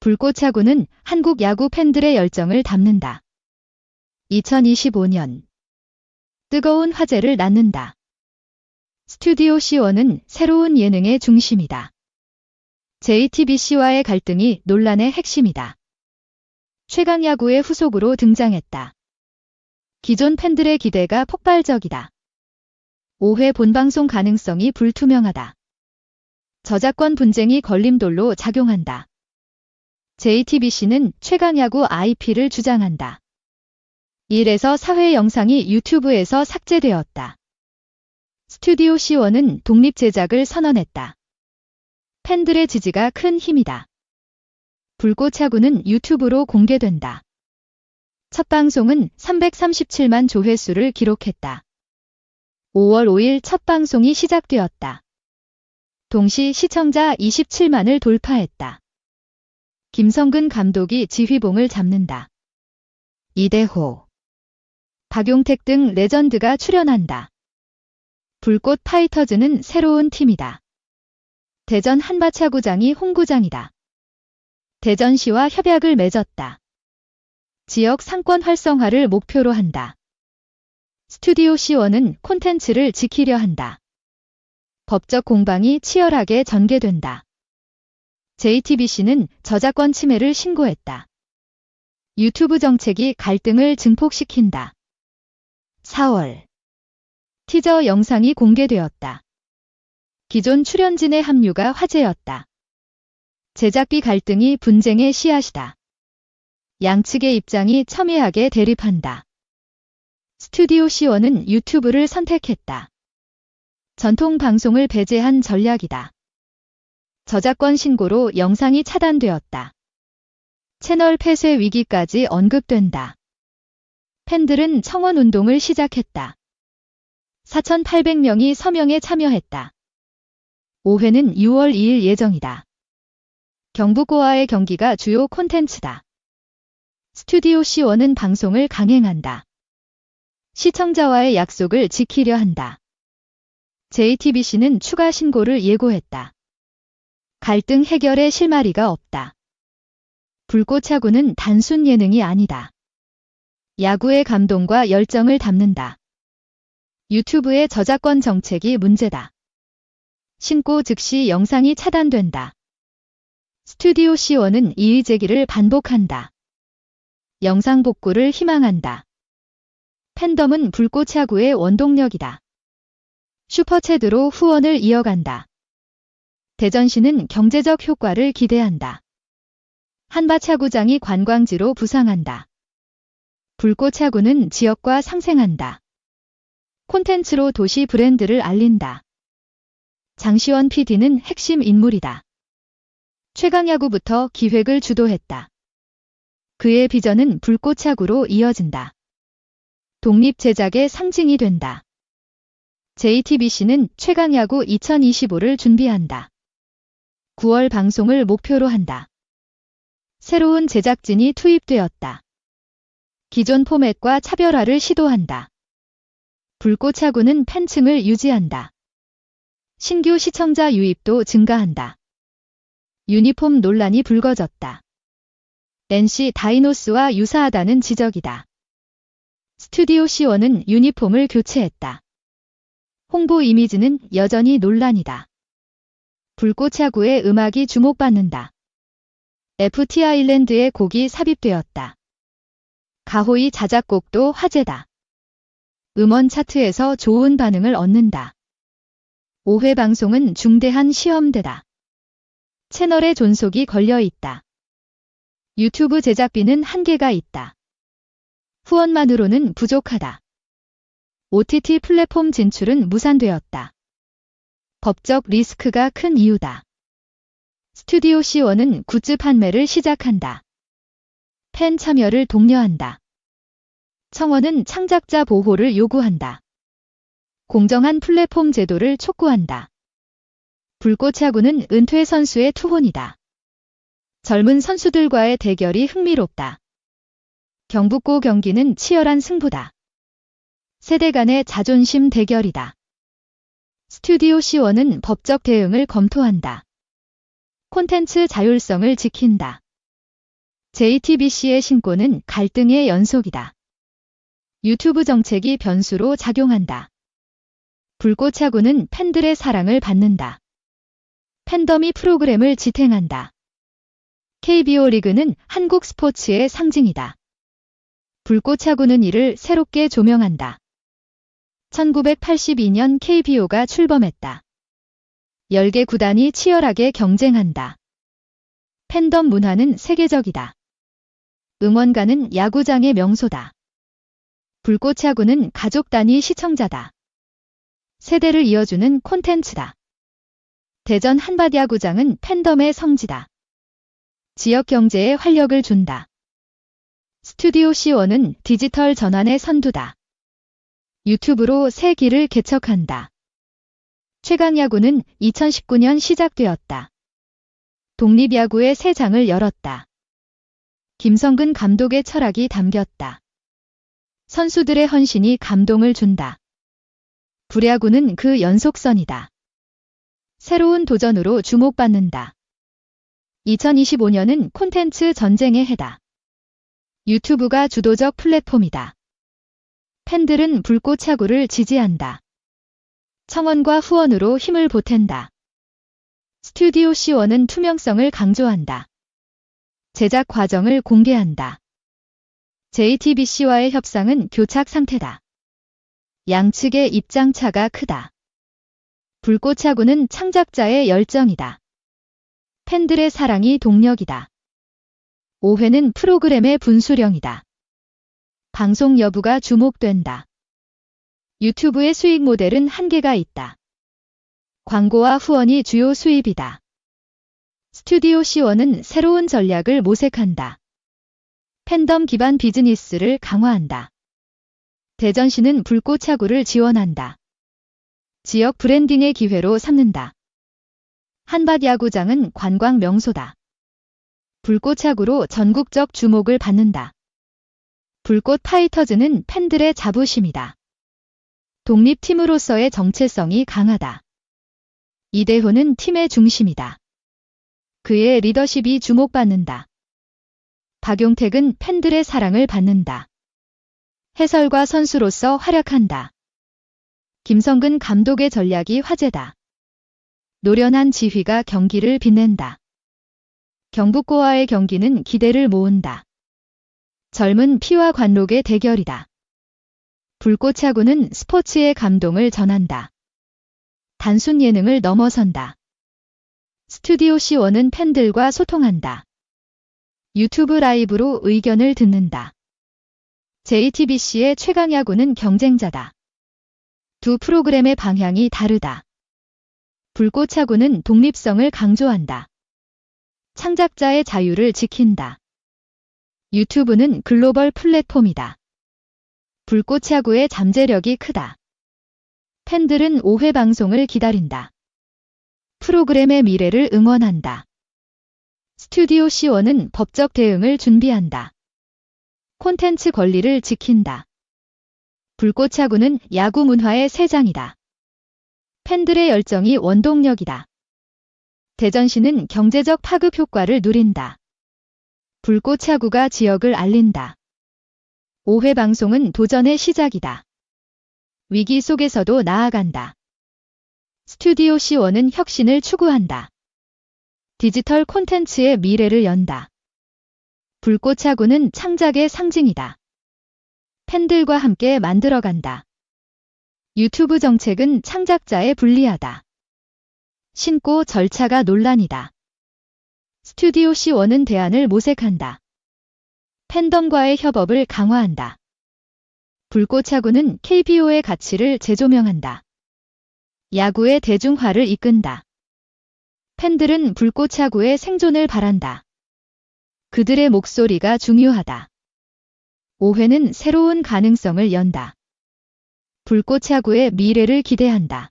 불꽃차구는 한국 야구 팬들의 열정을 담는다. 2025년 뜨거운 화제를 낳는다. 스튜디오 C1은 새로운 예능의 중심이다. JTBC와의 갈등이 논란의 핵심이다. 최강 야구의 후속으로 등장했다. 기존 팬들의 기대가 폭발적이다. 5회 본방송 가능성이 불투명하다. 저작권 분쟁이 걸림돌로 작용한다. JTBC는 최강야구 IP를 주장한다. 1에서 4회 영상이 유튜브에서 삭제되었다. 스튜디오 C1은 독립 제작을 선언했다. 팬들의 지지가 큰 힘이다. 불꽃차구는 유튜브로 공개된다. 첫 방송은 337만 조회수를 기록했다. 5월 5일 첫 방송이 시작되었다. 동시 시청자 27만을 돌파했다. 김성근 감독이 지휘봉을 잡는다. 이대호, 박용택 등 레전드가 출연한다. 불꽃 파이터즈는 새로운 팀이다. 대전 한바차구장이 홍구장이다. 대전시와 협약을 맺었다. 지역 상권 활성화를 목표로 한다. 스튜디오 C1은 콘텐츠를 지키려 한다. 법적 공방이 치열하게 전개된다. JTBC는 저작권 침해를 신고했다. 유튜브 정책이 갈등을 증폭시킨다. 4월 티저 영상이 공개되었다. 기존 출연진의 합류가 화제였다. 제작비 갈등이 분쟁의 씨앗이다. 양측의 입장이 첨예하게 대립한다. 스튜디오 C1은 유튜브를 선택했다. 전통 방송을 배제한 전략이다. 저작권 신고로 영상이 차단되었다. 채널 폐쇄 위기까지 언급된다. 팬들은 청원 운동을 시작했다. 4,800명이 서명에 참여했다. 5회는 6월 2일 예정이다. 경북고와의 경기가 주요 콘텐츠다. 스튜디오 C1은 방송을 강행한다. 시청자와의 약속을 지키려 한다. JTBC는 추가 신고를 예고했다. 갈등 해결의 실마리가 없다. 불꽃차구는 단순 예능이 아니다. 야구의 감동과 열정을 담는다. 유튜브의 저작권 정책이 문제다. 신고 즉시 영상이 차단된다. 스튜디오 C1은 이의 제기를 반복한다. 영상 복구를 희망한다. 팬덤은 불꽃차구의 원동력이다. 슈퍼챗으로 후원을 이어간다. 대전시는 경제적 효과를 기대한다. 한바차구장이 관광지로 부상한다. 불꽃차구는 지역과 상생한다. 콘텐츠로 도시 브랜드를 알린다. 장시원 PD는 핵심 인물이다. 최강야구부터 기획을 주도했다. 그의 비전은 불꽃차구로 이어진다. 독립 제작의 상징이 된다. JTBC는 최강야구 2025를 준비한다. 9월 방송을 목표로 한다. 새로운 제작진이 투입되었다. 기존 포맷과 차별화를 시도한다. 불꽃차구는 팬층을 유지한다. 신규 시청자 유입도 증가한다. 유니폼 논란이 불거졌다. NC 다이노스와 유사하다는 지적이다. 스튜디오 C1은 유니폼을 교체했다. 홍보 이미지는 여전히 논란이다. 불꽃차구의 음악이 주목받는다. FT 아일랜드의 곡이 삽입되었다. 가호이 자작곡도 화제다. 음원 차트에서 좋은 반응을 얻는다. 5회 방송은 중대한 시험대다. 채널의 존속이 걸려 있다. 유튜브 제작비는 한계가 있다. 후원만으로는 부족하다. OTT 플랫폼 진출은 무산되었다. 법적 리스크가 큰 이유다. 스튜디오 C1은 굿즈 판매를 시작한다. 팬 참여를 독려한다. 청원은 창작자 보호를 요구한다. 공정한 플랫폼 제도를 촉구한다. 불꽃 야구는 은퇴 선수의 투혼이다. 젊은 선수들과의 대결이 흥미롭다. 경북고 경기는 치열한 승부다. 세대 간의 자존심 대결이다. 스튜디오 C1은 법적 대응을 검토한다. 콘텐츠 자율성을 지킨다. JTBC의 신고는 갈등의 연속이다. 유튜브 정책이 변수로 작용한다. 불꽃차고는 팬들의 사랑을 받는다. 팬덤이 프로그램을 지탱한다. KBO 리그는 한국 스포츠의 상징이다. 불꽃차고는 이를 새롭게 조명한다. 1982년 KBO가 출범했다. 10개 구단이 치열하게 경쟁한다. 팬덤 문화는 세계적이다. 응원가는 야구장의 명소다. 불꽃 야구는 가족 단위 시청자다. 세대를 이어주는 콘텐츠다. 대전 한밭 야구장은 팬덤의 성지다. 지역 경제에 활력을 준다. 스튜디오 C1은 디지털 전환의 선두다. 유튜브로 새 길을 개척한다. 최강야구는 2019년 시작되었다. 독립야구의 새 장을 열었다. 김성근 감독의 철학이 담겼다. 선수들의 헌신이 감동을 준다. 불야구는 그 연속선이다. 새로운 도전으로 주목받는다. 2025년은 콘텐츠 전쟁의 해다. 유튜브가 주도적 플랫폼이다. 팬들은 불꽃차구를 지지한다. 청원과 후원으로 힘을 보탠다. 스튜디오 C1은 투명성을 강조한다. 제작 과정을 공개한다. JTBC와의 협상은 교착 상태다. 양측의 입장차가 크다. 불꽃차구는 창작자의 열정이다. 팬들의 사랑이 동력이다. 오해는 프로그램의 분수령이다. 방송 여부가 주목된다. 유튜브의 수익 모델은 한계가 있다. 광고와 후원이 주요 수입이다. 스튜디오 C1은 새로운 전략을 모색한다. 팬덤 기반 비즈니스를 강화한다. 대전시는 불꽃 차구를 지원한다. 지역 브랜딩의 기회로 삼는다. 한밭 야구장은 관광 명소다. 불꽃 차구로 전국적 주목을 받는다. 불꽃 파이터즈는 팬들의 자부심이다. 독립팀으로서의 정체성이 강하다. 이대호는 팀의 중심이다. 그의 리더십이 주목받는다. 박용택은 팬들의 사랑을 받는다. 해설과 선수로서 활약한다. 김성근 감독의 전략이 화제다. 노련한 지휘가 경기를 빛낸다. 경북고와의 경기는 기대를 모은다. 젊은 피와 관록의 대결이다. 불꽃차구는 스포츠의 감동을 전한다. 단순 예능을 넘어선다. 스튜디오 C1은 팬들과 소통한다. 유튜브 라이브로 의견을 듣는다. JTBC의 최강야구는 경쟁자다. 두 프로그램의 방향이 다르다. 불꽃차구는 독립성을 강조한다. 창작자의 자유를 지킨다. 유튜브는 글로벌 플랫폼이다. 불꽃야구의 잠재력이 크다. 팬들은 5회 방송을 기다린다. 프로그램의 미래를 응원한다. 스튜디오 C1은 법적 대응을 준비한다. 콘텐츠 권리를 지킨다. 불꽃차구는 야구 문화의 새 장이다. 팬들의 열정이 원동력이다. 대전시는 경제적 파급 효과를 누린다. 불꽃 차구가 지역을 알린다. 5회 방송은 도전의 시작이다. 위기 속에서도 나아간다. 스튜디오 C1은 혁신을 추구한다. 디지털 콘텐츠의 미래를 연다. 불꽃 차구는 창작의 상징이다. 팬들과 함께 만들어간다. 유튜브 정책은 창작자에 불리하다. 신고 절차가 논란이다. 스튜디오 C1은 대안을 모색한다. 팬덤과의 협업을 강화한다. 불꽃차구는 KBO의 가치를 재조명한다. 야구의 대중화를 이끈다. 팬들은 불꽃차구의 생존을 바란다. 그들의 목소리가 중요하다. 오해는 새로운 가능성을 연다. 불꽃차구의 미래를 기대한다.